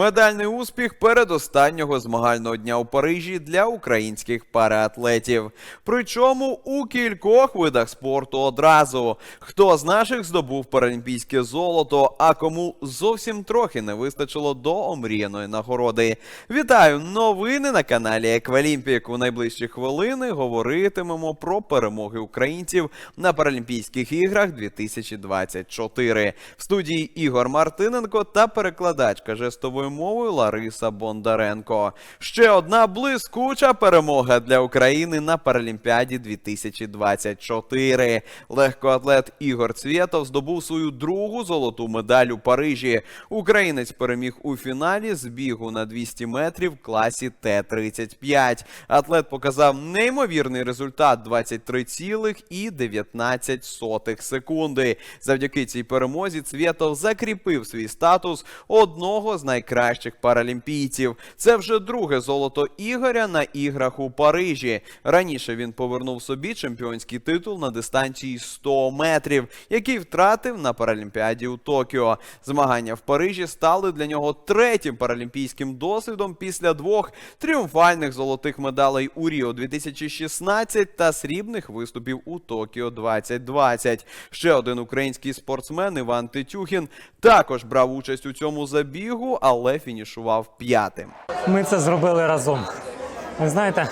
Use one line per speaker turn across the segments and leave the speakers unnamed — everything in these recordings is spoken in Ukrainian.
Медальний успіх передостаннього змагального дня у Парижі для українських параатлетів. Причому у кількох видах спорту одразу. Хто з наших здобув паралімпійське золото, а кому зовсім трохи не вистачило до омріяної нагороди. Вітаю! Новини на каналі Еквалімпік. У найближчі хвилини говоритимемо про перемоги українців на Паралімпійських іграх 2024. В студії Ігор Мартиненко та перекладачка мовою Лариса Бондаренко. Ще одна блискуча перемога для України на Паралімпіаді 2024. Легкоатлет Ігор Цвєтов здобув свою другу золоту медаль у Парижі. Українець переміг у фіналі з бігу на 200 метрів в класі Т-35. Атлет показав неймовірний результат 23,19 секунди. Завдяки цій перемозі Цвєтов закріпив свій статус одного з найкращих паралімпійців. Це вже друге золото Ігоря на іграх у Парижі. Раніше він повернув собі чемпіонський титул на дистанції 100 метрів, який втратив на Паралімпіаді у Токіо. Змагання в Парижі стали для нього третім паралімпійським досвідом після двох тріумфальних золотих медалей у Ріо 2016 та срібних виступів у Токіо 2020. Ще один український спортсмен Іван Тетюхін також брав участь у цьому забігу, але фінішував п'ятим.
Ми це зробили разом. Ви знаєте,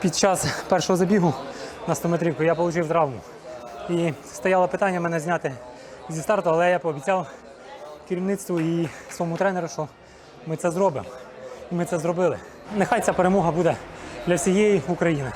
під час першого забігу на 100 метрівку я отримав травму. І стояло питання мене зняти зі старту, але я пообіцяв керівництву і своєму тренеру, що ми це зробимо. І ми це зробили. Нехай ця перемога буде для всієї України.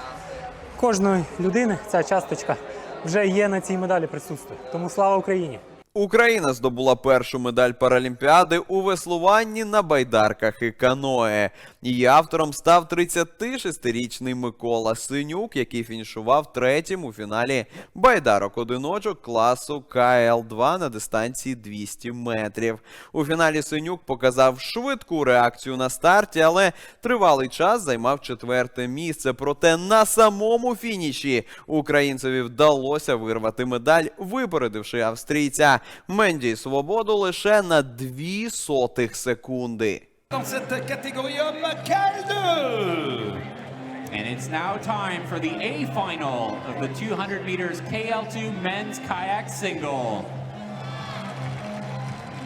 Кожної людини ця часточка вже є на цій медалі присутствує. Тому слава Україні!
Україна здобула першу медаль Паралімпіади у веслуванні на байдарках і каное. Її автором став 36-річний Микола Синюк, який фінішував третім у фіналі байдарок одиночок класу КЛ-2 на дистанції 200 метрів. У фіналі Синюк показав швидку реакцію на старті, але тривалий час займав четверте місце. Проте на самому фініші українцеві вдалося вирвати медаль, випередивши австрійця. Менді свободу лише на дві сотих секунди.
dans cette catégorie homme, Calde
And it's now time for the A final of the 200 meters KL2 men's kayak single.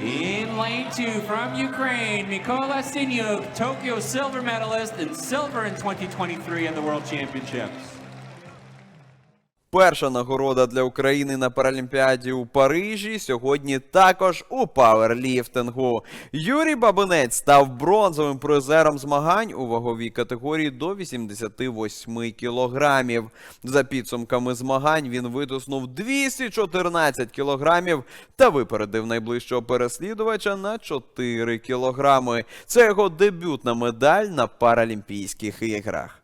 In lane two from Ukraine, Mikola Sinyuk, Tokyo silver medalist and silver in 2023 at the World Championships.
Перша нагорода для України на Паралімпіаді у Парижі сьогодні також у пауерліфтингу. Юрій Бабинець став бронзовим призером змагань у ваговій категорії до 88 кілограмів. За підсумками змагань він витиснув 214 кілограмів та випередив найближчого переслідувача на 4 кілограми. Це його дебютна медаль на Паралімпійських іграх.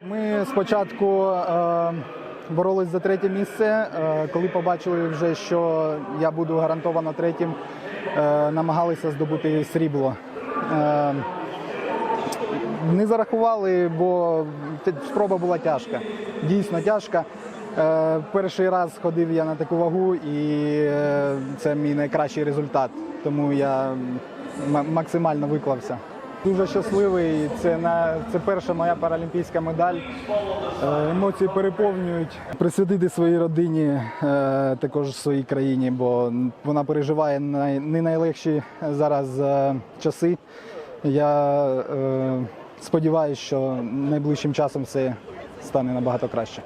Ми спочатку е, боролись за третє місце. Е, коли побачили вже, що я буду гарантовано третім, е, намагалися здобути срібло. Е, не зарахували, бо спроба була тяжка. Дійсно тяжка. Перший раз ходив я на таку вагу, і це мій найкращий результат. Тому я максимально виклався. Дуже щасливий. Це на це перша моя паралімпійська медаль. Е, Емоції переповнюють. Присвятити своїй родині, е, також своїй країні, бо вона переживає не найлегші зараз е, часи. Я сподіваюся, що найближчим часом все стане набагато краще.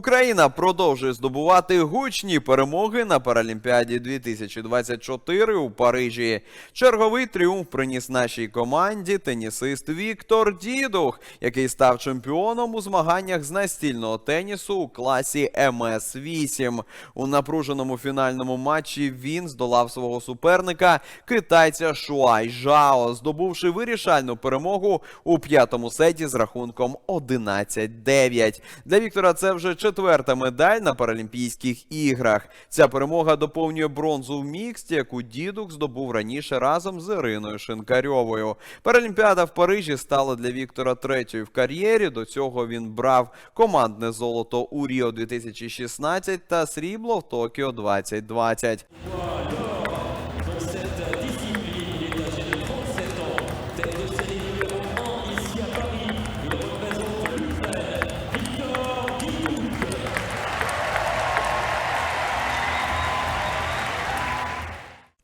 Україна продовжує здобувати гучні перемоги на Паралімпіаді 2024 у Парижі. Черговий тріумф приніс нашій команді тенісист Віктор Дідух, який став чемпіоном у змаганнях з настільного тенісу у класі МС-8. У напруженому фінальному матчі він здолав свого суперника китайця Шуай Жао, здобувши вирішальну перемогу у п'ятому сеті з рахунком 11-9. Для Віктора це вже четверта медаль на Паралімпійських іграх. Ця перемога доповнює бронзу в міксті, яку дідук здобув раніше разом з Іриною Шинкарьовою. Паралімпіада в Парижі стала для Віктора третьою в кар'єрі. До цього він брав командне золото у Ріо 2016 та срібло в Токіо 2020.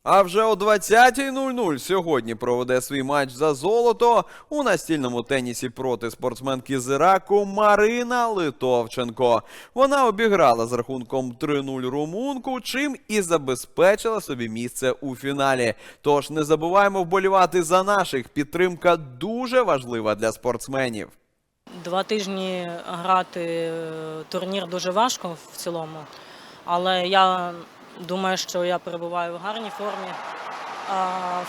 А вже о 20.00 сьогодні проведе свій матч за золото у настільному тенісі проти спортсменки з Іраку Марина Литовченко. Вона обіграла з рахунком 3-0 румунку, чим і забезпечила собі місце у фіналі. Тож не забуваємо вболівати за наших. Підтримка дуже важлива для спортсменів.
Два тижні грати е, турнір дуже важко в цілому, але я думаю, що я перебуваю в гарній формі.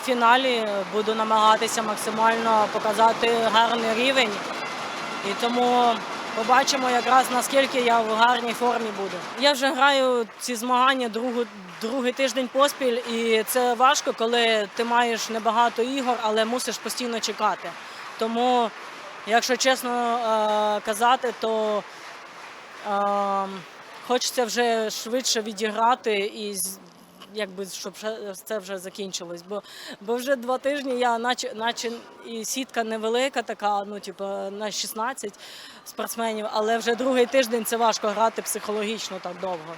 В фіналі буду намагатися максимально показати гарний рівень, і тому побачимо якраз наскільки я в гарній формі буду. Я вже граю ці змагання другу, другий тиждень поспіль, і це важко, коли ти маєш небагато ігор, але мусиш постійно чекати. Тому Якщо чесно е, казати, то е, хочеться вже швидше відіграти і якби щоб це вже закінчилось. Бо, бо вже два тижні я, наче, наче і сітка невелика, така, ну типу на 16 спортсменів, але вже другий тиждень це важко грати психологічно так довго.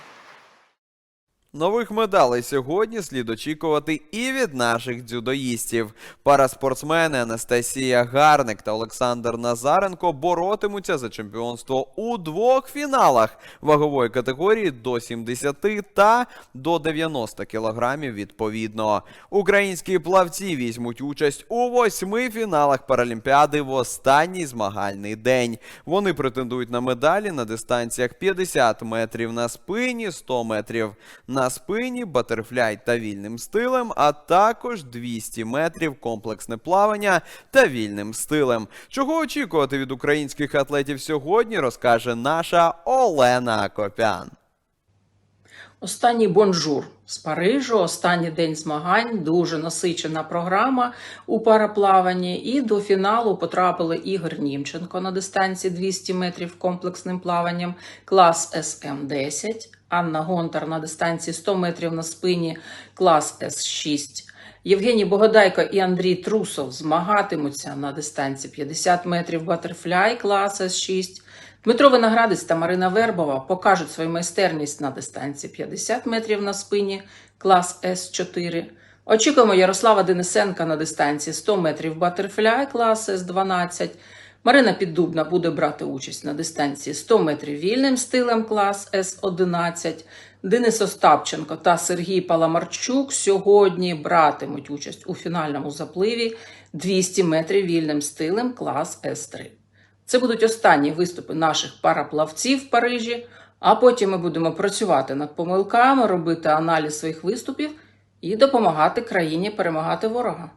Нових медалей сьогодні слід очікувати і від наших дзюдоїстів. Параспортсмени Анастасія Гарник та Олександр Назаренко боротимуться за чемпіонство у двох фіналах вагової категорії до 70 та до 90 кілограмів відповідно. Українські плавці візьмуть участь у восьми фіналах Паралімпіади в останній змагальний день. Вони претендують на медалі на дистанціях 50 метрів на спині, 100 метрів на спині, батерфляй та вільним стилем, а також 200 метрів комплексне плавання та вільним стилем. Чого очікувати від українських атлетів сьогодні, розкаже наша Олена Копян.
Останній бонжур з Парижу, останній день змагань, дуже насичена програма у параплаванні. І до фіналу потрапили Ігор Німченко на дистанції 200 метрів комплексним плаванням, клас СМ-10, Анна Гонтар на дистанції 100 метрів на спині, клас С6. Євгеній Богодайко і Андрій Трусов змагатимуться на дистанції 50 метрів батерфляй, клас С6. Дмитро Виноградець та Марина Вербова покажуть свою майстерність на дистанції 50 метрів на спині, клас С4. Очікуємо Ярослава Денисенка на дистанції 100 метрів батерфляй, клас С12. Марина Піддубна буде брати участь на дистанції 100 метрів вільним стилем, клас С11. Денис Остапченко та Сергій Паламарчук сьогодні братимуть участь у фінальному запливі 200 метрів вільним стилем, клас С3. Це будуть останні виступи наших параплавців в Парижі, а потім ми будемо працювати над помилками, робити аналіз своїх виступів і допомагати країні перемагати ворога.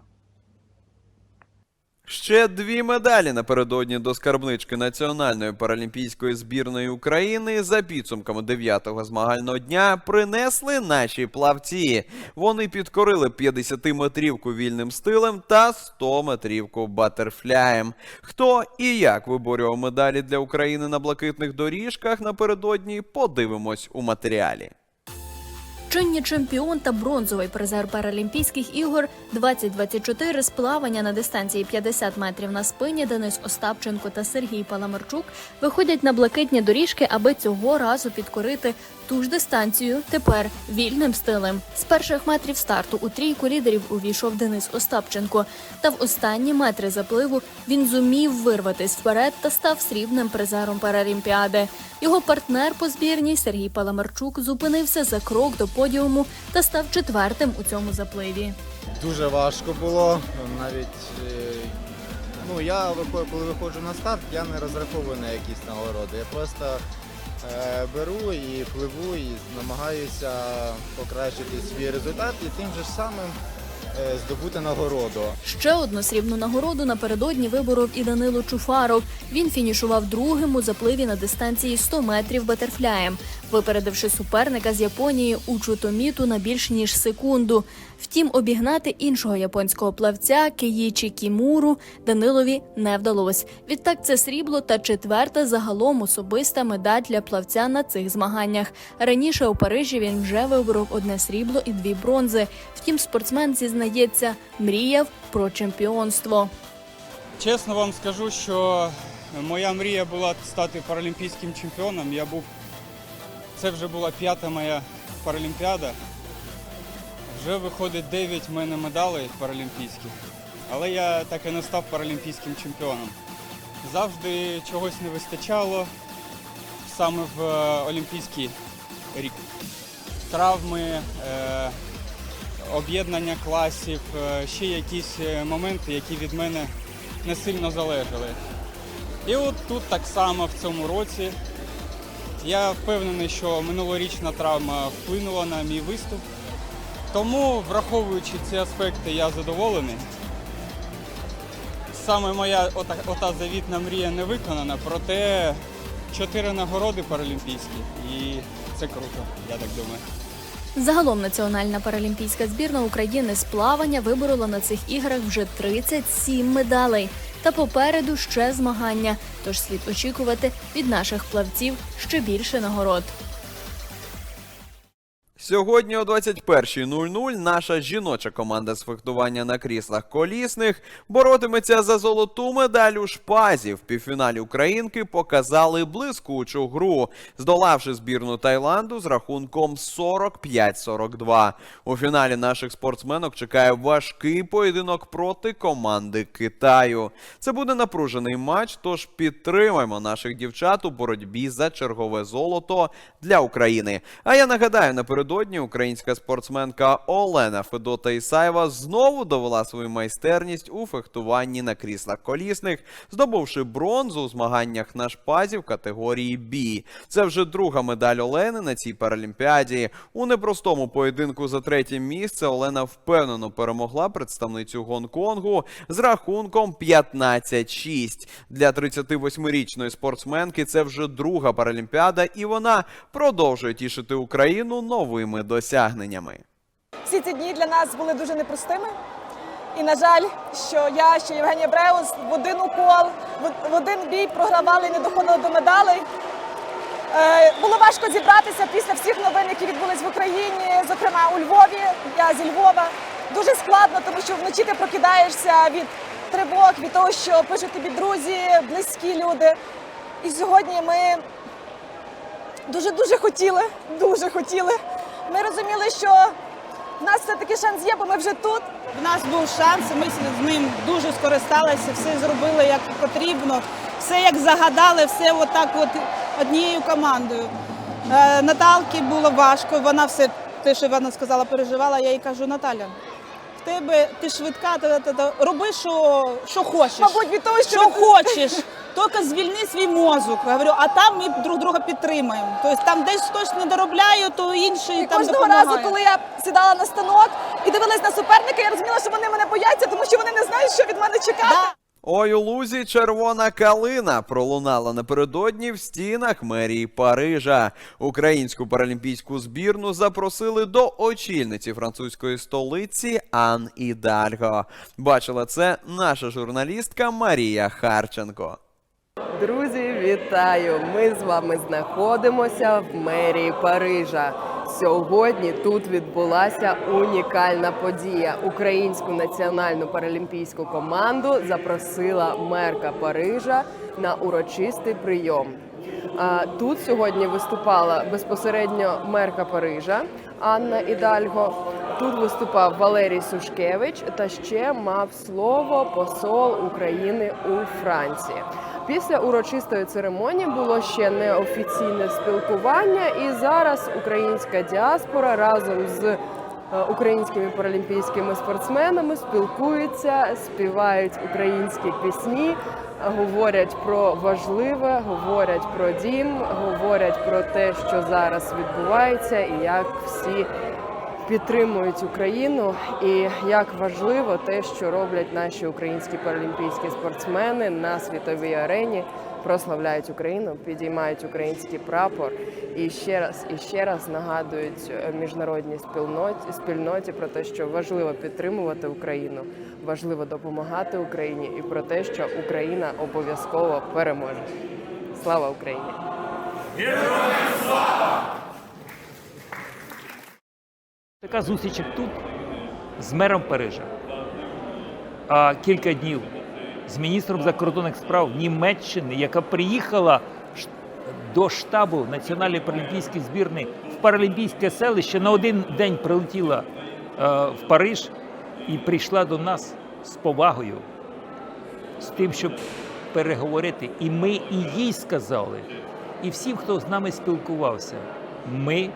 Ще дві медалі напередодні до скарбнички Національної паралімпійської збірної України за підсумками дев'ятого змагального дня принесли наші плавці. Вони підкорили 50-метрівку вільним стилем та 100-метрівку батерфляєм. Хто і як виборював медалі для України на блакитних доріжках напередодні, подивимось у матеріалі.
Чинні чемпіон та бронзовий призер Паралімпійських ігор 2024 з плавання на дистанції 50 метрів на спині Денис Остапченко та Сергій Паламарчук виходять на блакитні доріжки, аби цього разу підкорити ту ж дистанцію тепер вільним стилем. З перших метрів старту у трійку лідерів увійшов Денис Остапченко. Та в останні метри запливу він зумів вирватись вперед та став срібним призером Паралімпіади. Його партнер по збірній Сергій Паламарчук зупинився за крок до подіуму та став четвертим у цьому запливі.
Дуже важко було. Навіть е, ну, я коли виходжу на старт, я не розраховую на якісь нагороди. Я просто беру і пливу, і намагаюся покращити свій результат і тим же самим е, здобути нагороду.
Ще одну срібну нагороду напередодні виборов і Данило Чуфаров. Він фінішував другим у запливі на дистанції 100 метрів батерфляєм, випередивши суперника з Японії у Чутоміту на більш ніж секунду. Втім, обігнати іншого японського плавця Киїчі Кімуру Данилові не вдалося. Відтак це срібло та четверта загалом особиста медаль для плавця на цих змаганнях. Раніше у Парижі він вже виборов одне срібло і дві бронзи. Втім, спортсмен зізнається, мріяв про чемпіонство.
Чесно вам скажу, що моя мрія була стати паралімпійським чемпіоном. Я був. Це вже була п'ята моя паралімпіада. Вже виходить 9 в мене медалей паралімпійських. Але я так і не став паралімпійським чемпіоном. Завжди чогось не вистачало саме в е, Олімпійський рік. Травми, е, об'єднання класів, е, ще якісь моменти, які від мене не сильно залежали. І от тут так само в цьому році я впевнений, що минулорічна травма вплинула на мій виступ. Тому, враховуючи ці аспекти, я задоволений. Саме моя ота, ота завітна мрія не виконана, проте чотири нагороди паралімпійські, і це круто, я так думаю.
Загалом національна паралімпійська збірна України з плавання виборола на цих іграх вже 37 медалей. Та попереду ще змагання. Тож слід очікувати від наших плавців ще більше нагород.
Сьогодні о 21.00 наша жіноча команда з фехтування на кріслах колісних боротиметься за золоту медаль у шпазі. В півфіналі Українки показали блискучу гру, здолавши збірну Таїланду з рахунком 45-42. У фіналі наших спортсменок чекає важкий поєдинок проти команди Китаю. Це буде напружений матч, тож підтримаємо наших дівчат у боротьбі за чергове золото для України. А я нагадаю, напередодні українська спортсменка Олена Федота Ісаєва знову довела свою майстерність у фехтуванні на кріслах колісних, здобувши бронзу у змаганнях на шпазі в категорії Бі. Це вже друга медаль Олени на цій паралімпіаді. У непростому поєдинку за третє місце Олена впевнено перемогла представницю Гонконгу з рахунком 15-6. Для 38-річної спортсменки це вже друга паралімпіада, і вона продовжує тішити Україну новими досягненнями.
Всі ці дні для нас були дуже непростими. І, на жаль, що я, що Євгенія Бреус в один укол, в- один бій програвали і не доходили до медалей. Е, Було важко зібратися після всіх новин, які відбулись в Україні, зокрема у Львові. Я зі Львова. Дуже складно, тому що вночі ти прокидаєшся від тривог, від того, що пишуть тобі друзі, близькі люди. І сьогодні ми дуже-дуже хотіли, дуже хотіли. Ми розуміли, що в нас все-таки шанс є, бо ми вже тут.
У нас був шанс, ми з ним дуже скористалися, все зробили як потрібно, все як загадали, все отак от однією командою. Е, Наталки було важко, вона все, те, що вона сказала, переживала. Я їй кажу, Наталя, в тебе ти швидка, та, та, та, роби, що, що хочеш.
Мабуть, від того, що
що хочеш. Тільки звільни свій мозок. Я говорю, а там ми друг друга підтримаємо. Тобто там десь хтось не доробляє, то інший
І
там
кожного
допомагає.
разу, коли я сідала на станок і дивилась на суперника, я розуміла, що вони мене бояться, тому що вони не знають, що від мене чекати.
Да.
Ой, у лузі червона калина пролунала напередодні в стінах мерії Парижа. Українську паралімпійську збірну запросили до очільниці французької столиці Ан Ідальго. Бачила це наша журналістка Марія Харченко.
Друзі, вітаю! Ми з вами знаходимося в мерії Парижа. Сьогодні тут відбулася унікальна подія. Українську національну паралімпійську команду запросила мерка Парижа на урочистий прийом. Тут сьогодні виступала безпосередньо мерка Парижа Анна Ідальго. Тут виступав Валерій Сушкевич та ще мав слово посол України у Франції. Після урочистої церемонії було ще неофіційне спілкування, і зараз українська діаспора разом з е, українськими паралімпійськими спортсменами спілкуються, співають українські пісні, говорять про важливе, говорять про дім, говорять про те, що зараз відбувається, і як всі підтримують Україну, і як важливо те, що роблять наші українські паралімпійські спортсмени на світовій арені, прославляють Україну, підіймають український прапор і ще раз і ще раз нагадують міжнародній спільноті спільноті про те, що важливо підтримувати Україну, важливо допомагати Україні, і про те, що Україна обов'язково переможе. Слава Україні!
Така зустріч як тут з мером Парижа. А кілька днів з міністром закордонних справ Німеччини, яка приїхала до штабу Національної паралімпійської збірної в паралімпійське селище на один день прилетіла е, в Париж і прийшла до нас з повагою, з тим, щоб переговорити. І ми і їй сказали, і всім, хто з нами спілкувався, ми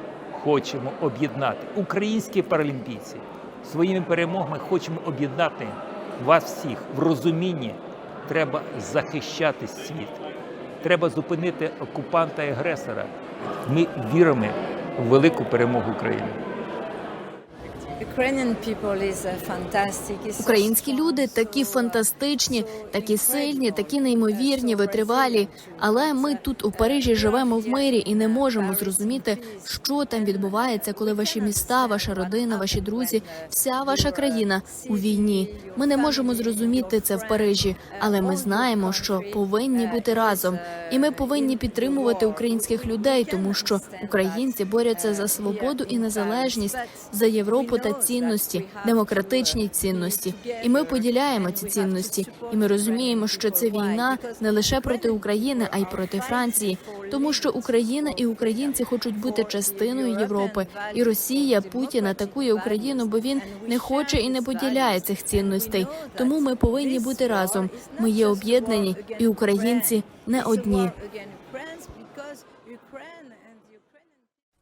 хочемо об'єднати українські паралімпійці. Своїми перемогами хочемо об'єднати вас всіх в розумінні. Треба захищати світ. Треба зупинити окупанта і агресора. Ми віримо в велику перемогу України.
Українські люди такі фантастичні, такі сильні, такі неймовірні, витривалі. Але ми тут у Парижі живемо в мирі і не можемо зрозуміти, що там відбувається, коли ваші міста, ваша родина, ваші друзі, вся ваша країна у війні. Ми не можемо зрозуміти це в Парижі, але ми знаємо, що повинні бути разом, і ми повинні підтримувати українських людей, тому що українці борються за свободу і незалежність, за Європу та цінності, демократичні цінності. І ми поділяємо ці цінності. І ми розуміємо, що це війна не лише проти України, а й проти Франції, тому що Україна і українці хочуть бути частиною Європи. І Росія Путін атакує Україну, бо він не хоче і не поділяє цих цінностей. Тому ми повинні бути разом. Ми є об'єднані, і українці не одні.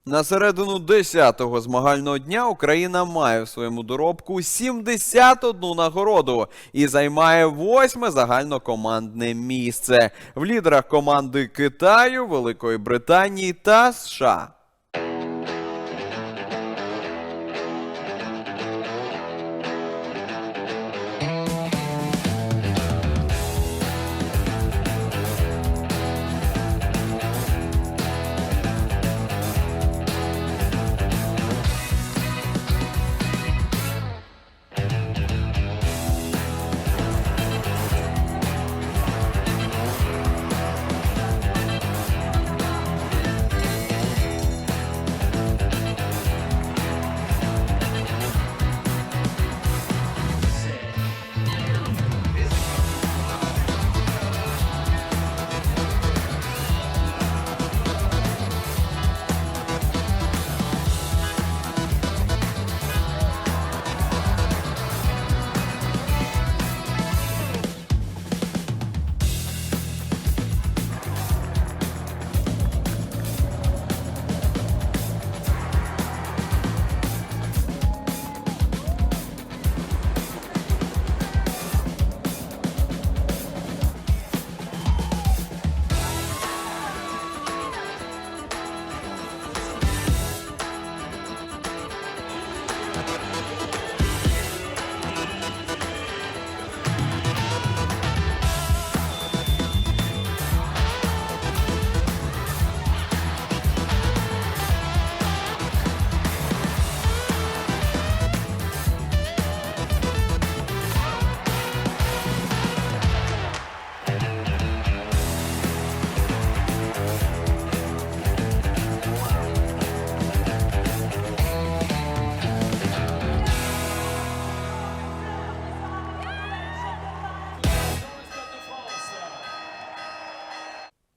На середину 10-го змагального дня Україна має в своєму доробку 71 нагороду і займає восьме загальнокомандне місце в лідерах команди Китаю, Великої Британії та США.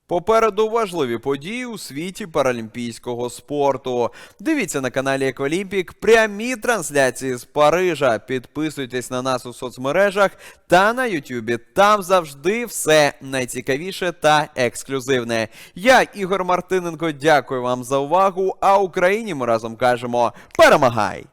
Попереду важливі події у світі паралімпійського спорту. Дивіться на каналі Еквалімпік прямі трансляції з Парижа. Підписуйтесь на нас у соцмережах та на Ютубі. Там завжди все найцікавіше та ексклюзивне. Я, Ігор Мартиненко, дякую вам за увагу. А Україні ми разом кажемо: перемагай!